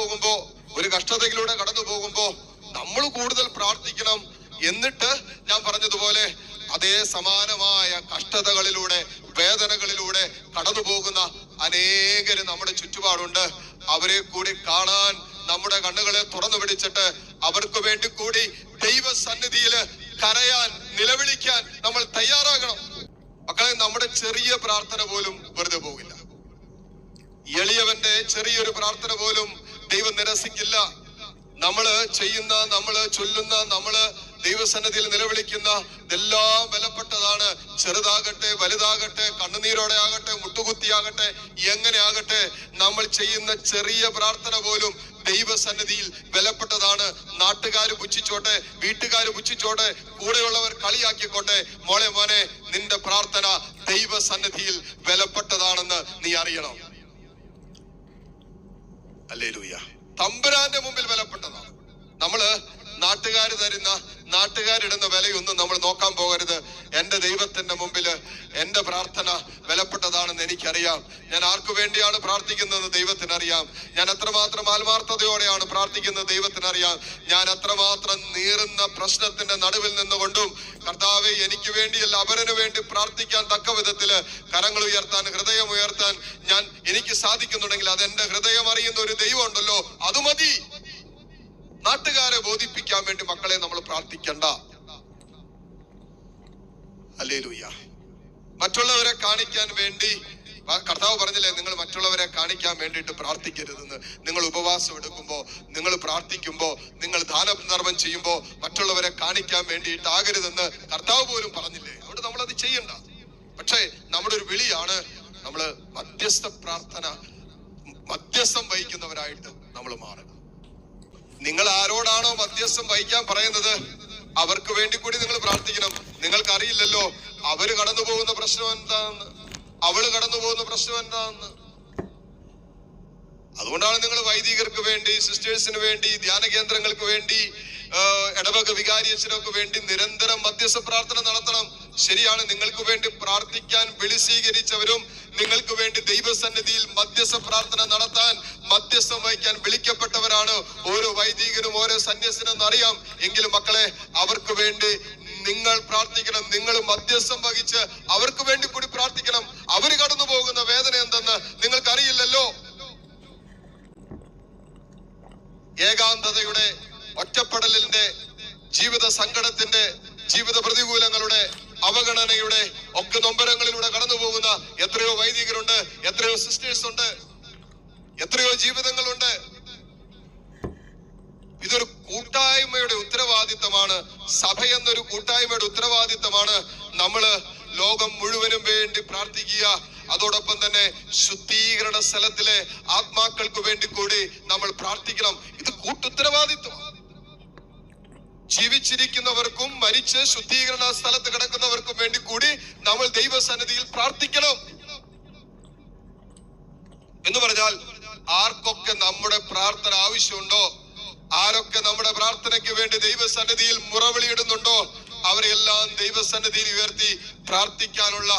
പോകുമ്പോ ഒരു കഷ്ടതയിലൂടെ കടന്നു പോകുമ്പോ നമ്മൾ കൂടുതൽ പ്രാർത്ഥിക്കണം. എന്നിട്ട് ഞാൻ പറഞ്ഞതുപോലെ അതേ സമാനമായ കഷ്ടതകളിലൂടെ വേദനകളിലൂടെ കടന്നു പോകുന്ന അനേകര് നമ്മുടെ ചുറ്റുപാടുണ്ട്. അവരെ കൂടി കാണാൻ നമ്മുടെ കണ്ണുകളെ തുറന്നു പിടിച്ചിട്ട് അവർക്ക് വേണ്ടി കൂടി ദൈവ സന്നിധിയിൽ കരയാൻ നിലവിളിക്കാൻ നമ്മൾ തയ്യാറാകണം. മക്കളെ നമ്മുടെ ചെറിയ പ്രാർത്ഥന പോലും വെറുതെ പോകില്ല. എളിയവന്റെ ചെറിയൊരു പ്രാർത്ഥന പോലും ദൈവം നിരസിക്കില്ല. നമ്മൾ ചെയ്യുന്ന നമ്മൾ ചൊല്ലുന്ന നമ്മൾ ദൈവസന്നിധിയിൽ നിലവിളിക്കുന്ന ഇതെല്ലാം വിലപ്പെട്ടതാണ്. ചെറുതാകട്ടെ വലുതാകട്ടെ കണ്ണുനീരോടെ ആകട്ടെ മുട്ടുകുത്തിയാകട്ടെ എങ്ങനെ ആകട്ടെ നമ്മൾ ചെയ്യുന്ന ചെറിയ പ്രാർത്ഥന പോലും ദൈവസന്നിധിയിൽ വിലപ്പെട്ടതാണ്. നാട്ടുകാർ പുച്ഛിച്ചോട്ടെ വീട്ടുകാർ പുച്ഛിച്ചോട്ടെ കൂടെയുള്ളവർ കളിയാക്കിക്കോട്ടെ. മോളെ മോനെ നിന്റെ പ്രാർത്ഥന ദൈവസന്നിധിയിൽ വിലപ്പെട്ടതാണെന്ന് നീ അറിയണം. അല്ലേലൂയ. തമ്പുരാന്റെ മുമ്പിൽ വിലപ്പെട്ടതാണ് നമ്മൾ നാട്ടുകാർ തരുന്ന നാട്ടുകാരിടുന്ന വിലയൊന്നും നമ്മൾ നോക്കാൻ പോകരുത്. എന്റെ ദൈവത്തിന്റെ മുമ്പിൽ എന്റെ പ്രാർത്ഥന വിലപ്പെട്ടതാണെന്ന് എനിക്കറിയാം. ഞാൻ ആർക്കു വേണ്ടിയാണ് പ്രാർത്ഥിക്കുന്നത് ദൈവത്തിനറിയാം. ഞാൻ അത്രമാത്രം ആത്മാർത്ഥതയോടെയാണ് പ്രാർത്ഥിക്കുന്നത് ദൈവത്തിനറിയാം. ഞാൻ അത്രമാത്രം നീറുന്ന പ്രശ്നത്തിന്റെ നടുവിൽ നിന്നുകൊണ്ടും കർത്താവെ എനിക്ക് വേണ്ടിയല്ല അവരന് വേണ്ടി പ്രാർത്ഥിക്കാൻ തക്ക വിധത്തിൽ കരങ്ങൾ ഉയർത്താൻ ഹൃദയം ഉയർത്താൻ ഞാൻ എനിക്ക് സാധിക്കുന്നുണ്ടെങ്കിൽ അത് എന്റെ ഹൃദയം അറിയുന്ന ഒരു ദൈവം ഉണ്ടല്ലോ. അത് മതി. നാട്ടുകാരെ ബോധിപ്പിക്കാൻ വേണ്ടി മക്കളെ നമ്മൾ പ്രാർത്ഥിക്കണ്ട. അല്ലേലൂയ മറ്റുള്ളവരെ കാണിക്കാൻ വേണ്ടി കർത്താവ് പറഞ്ഞില്ലേ നിങ്ങൾ മറ്റുള്ളവരെ കാണിക്കാൻ വേണ്ടിയിട്ട് പ്രാർത്ഥിക്കരുതെന്ന്. നിങ്ങൾ ഉപവാസം എടുക്കുമ്പോൾ നിങ്ങൾ പ്രാർത്ഥിക്കുമ്പോൾ നിങ്ങൾ ദാനധർമ്മം ചെയ്യുമ്പോൾ മറ്റുള്ളവരെ കാണിക്കാൻ വേണ്ടിയിട്ട് ആകരുതെന്ന് കർത്താവ് പോലും പറഞ്ഞില്ലേ? അവിടെ നമ്മൾ അത് ചെയ്യണ്ട. പക്ഷേ നമ്മുടെ ഒരു വിളിയാണ് നമ്മൾ മധ്യസ്ഥ പ്രാർത്ഥന മധ്യസ്ഥം വഹിക്കുന്നവരായിട്ട് നമ്മൾ മാറുക നിങ്ങൾ ആരോടാണോ മധ്യസ്ഥം വഹിക്കാൻ പറയുന്നത്? അവർക്ക് വേണ്ടി കൂടി നിങ്ങൾ പ്രാർത്ഥിക്കണം. നിങ്ങൾക്ക് അറിയില്ലല്ലോ അവർ കടന്നു പോകുന്ന പ്രശ്നം എന്താണെന്ന് അവൾ കടന്നു പോകുന്ന പ്രശ്നം എന്താണെന്ന് അതുകൊണ്ടാണ് നിങ്ങൾ വൈദികർക്ക് വേണ്ടി സിസ്റ്റേഴ്സിന് വേണ്ടി ധ്യാന കേന്ദ്രങ്ങൾക്ക് വേണ്ടി ഇടവക വികാരിയച്ഛനൊക്കെ വേണ്ടി നിരന്തരം മധ്യസ്ഥ പ്രാർത്ഥന നടത്തണം. ശരിയാണ് നിങ്ങൾക്ക് വേണ്ടി പ്രാർത്ഥിക്കാൻ വിളി സ്വീകരിച്ചവരും നിങ്ങൾക്ക് വേണ്ടി ദൈവസന്നിധിയിൽ മധ്യസ്ഥ പ്രാർത്ഥന നടത്താൻ മധ്യസ്ഥം വഹിക്കാൻ വിളിക്കപ്പെട്ടവരാണ് ഓരോ വൈദികനും ഓരോ സന്യസിനും അറിയാം. എങ്കിലും മക്കളെ അവർക്ക് വേണ്ടി നിങ്ങൾ പ്രാർത്ഥിക്കണം. നിങ്ങൾ മധ്യസ്ഥം വഹിച്ച് അവർക്ക് വേണ്ടി കൂടി പ്രാർത്ഥിക്കണം. അവർ കടന്നു പോകുന്ന വേദന എന്തെന്ന് നിങ്ങൾക്കറിയില്ലല്ലോ. ഏകാന്തതയുടെ ഒറ്റപ്പെടലിന്റെ ജീവിത സങ്കടത്തിന്റെ ജീവിത പ്രതികൂലങ്ങളുടെ അവഗണനയുടെ ഒക്കെ നൊമ്പരങ്ങളിലൂടെ കടന്നു പോകുന്ന എത്രയോ വൈദികരുണ്ട് എത്രയോ സിസ്റ്റേഴ്സ് ഉണ്ട് എത്രയോ ജീവിതങ്ങളുണ്ട്. ഇതൊരു കൂട്ടായ്മയുടെ ഉത്തരവാദിത്തമാണ്. സഭ എന്നൊരു കൂട്ടായ്മയുടെ ഉത്തരവാദിത്തമാണ്. നമ്മൾ ലോകം മുഴുവനും വേണ്ടി പ്രാർത്ഥിക്കുക. അതോടൊപ്പം തന്നെ ശുദ്ധീകരണ സ്ഥലത്തിലെ ആത്മാക്കൾക്ക് വേണ്ടി കൂടി നമ്മൾ പ്രാർത്ഥിക്കണം. ഇത് കൂട്ടുത്തരവാദിത്വമാണ്. ജീവിച്ചിരിക്കുന്നവർക്കും മരിച്ച് ശുദ്ധീകരണ സ്ഥലത്ത് കിടക്കുന്നവർക്കും വേണ്ടി കൂടി നമ്മൾ ദൈവസന്നിധിയിൽ പ്രാർത്ഥിക്കണം. എന്ന് പറഞ്ഞാൽ ആർക്കൊക്കെ നമ്മുടെ പ്രാർത്ഥന ആവശ്യമുണ്ടോ? ആരൊക്കെ നമ്മുടെ പ്രാർത്ഥനയ്ക്ക് വേണ്ടി ദൈവസന്നിധിയിൽ മുറവിളിയിടുന്നുണ്ടോ അവരെല്ലാം ദൈവസന്നിധിയിൽ ഉയർത്തി പ്രാർത്ഥിക്കാനുള്ള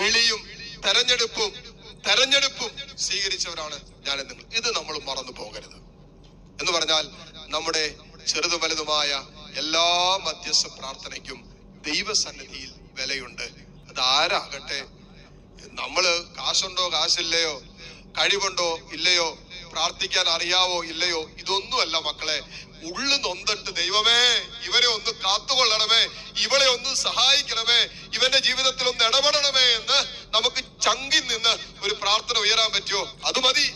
വിളിയും തെരഞ്ഞെടുപ്പും തെരഞ്ഞെടുപ്പും സ്വീകരിച്ചവരാണ് ഞാൻ നിങ്ങൾ ഇത് നമ്മൾ മറന്നു പോകരുത്. എന്ന് പറഞ്ഞാൽ നമ്മുടെ ചെറുതും വലുതുമായ എല്ലാ മധ്യസ്ഥ പ്രാർത്ഥനയ്ക്കും ദൈവസന്നിധിയിൽ വിലയുണ്ട്. അത് ആരാകട്ടെ? നമ്മൾ കാശുണ്ടോ കാശില്ലയോ? കഴിവുണ്ടോ ഇല്ലയോ? പ്രാർത്ഥിക്കാൻ അറിയാവോ ഇല്ലയോ? ഇതൊന്നുമല്ല മക്കളെ. ഉള്ളു നൊന്തട്ട് ദൈവമേ ഇവരെ ഒന്ന് കാത്തുകൊള്ളണമേ ഇവളെ ഒന്ന് സഹായിക്കണമേ ഇവന്റെ ജീവിതത്തിൽ ഒന്ന് ഇടപെടണമേ എന്ന് നമുക്ക് ചങ്കിൽ നിന്ന് ഒരു പ്രാർത്ഥന ഉയരാൻ പറ്റുമോ? അത് മതി.